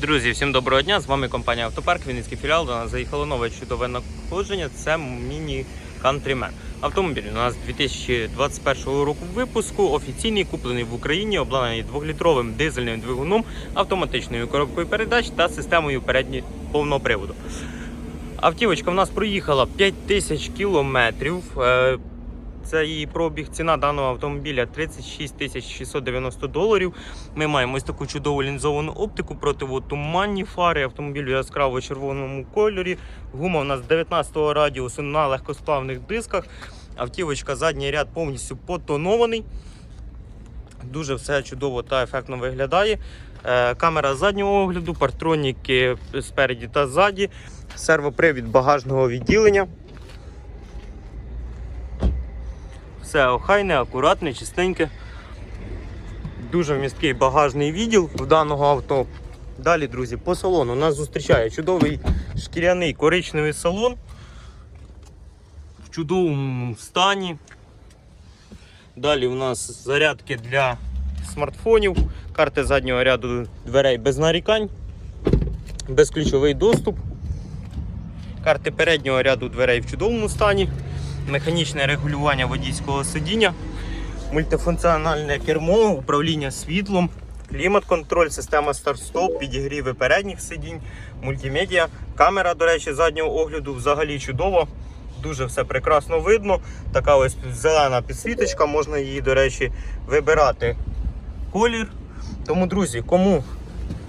Друзі, всім доброго дня! З вами компанія Автопарк, Вінницький філіал. До нас заїхало нове чудове надходження. Це міні Countryman. Автомобіль у нас 2021 року випуску, офіційний, куплений в Україні, обладнаний 2-літровим дизельним двигуном, автоматичною коробкою передач та системою переднього повного приводу. Автівочка в нас проїхала 5000 кілометрів. Це її пробіг. Ціна даного автомобіля 36 690 доларів. Ми маємо ось таку чудову лінзовану оптику, противотуманні фари. Автомобіль у яскраво червоному кольорі. Гума у нас 19-го радіусу на легкосплавних дисках. Автівочка задній ряд повністю потонований. Дуже все чудово та ефектно виглядає. Е, Камера заднього огляду, партроніки спереді та ззаді, сервопривід багажного відділення. Все охайне, акуратне, чистеньке. Дуже вмісткий багажний відділ в даного авто. Далі, друзі, по салону нас зустрічає чудовий шкіряний коричневий салон в чудовому стані. Далі у нас зарядки для смартфонів, карти заднього ряду дверей без нарікань, безключовий доступ, карти переднього ряду дверей в чудовому стані, механічне регулювання водійського сидіння, мультифункціональне кермо, управління світлом, клімат-контроль, система старт-стоп, підігріви передніх сидінь, мультимедіа, камера, до речі, заднього огляду взагалі чудово. Дуже все прекрасно видно. Така ось зелена підсвіточка, можна її, до речі, вибирати колір. Тому, друзі, кому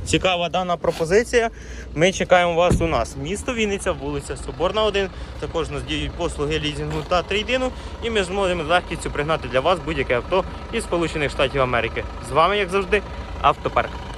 цікава дана пропозиція, ми чекаємо вас у нас. Місто Вінниця, вулиця Соборна, 1. Також нас діють послуги лізінгу та трейдину. І ми зможемо з легкістю пригнати для вас будь-яке авто із Сполучених Штатів Америки. З вами, як завжди, автопарк.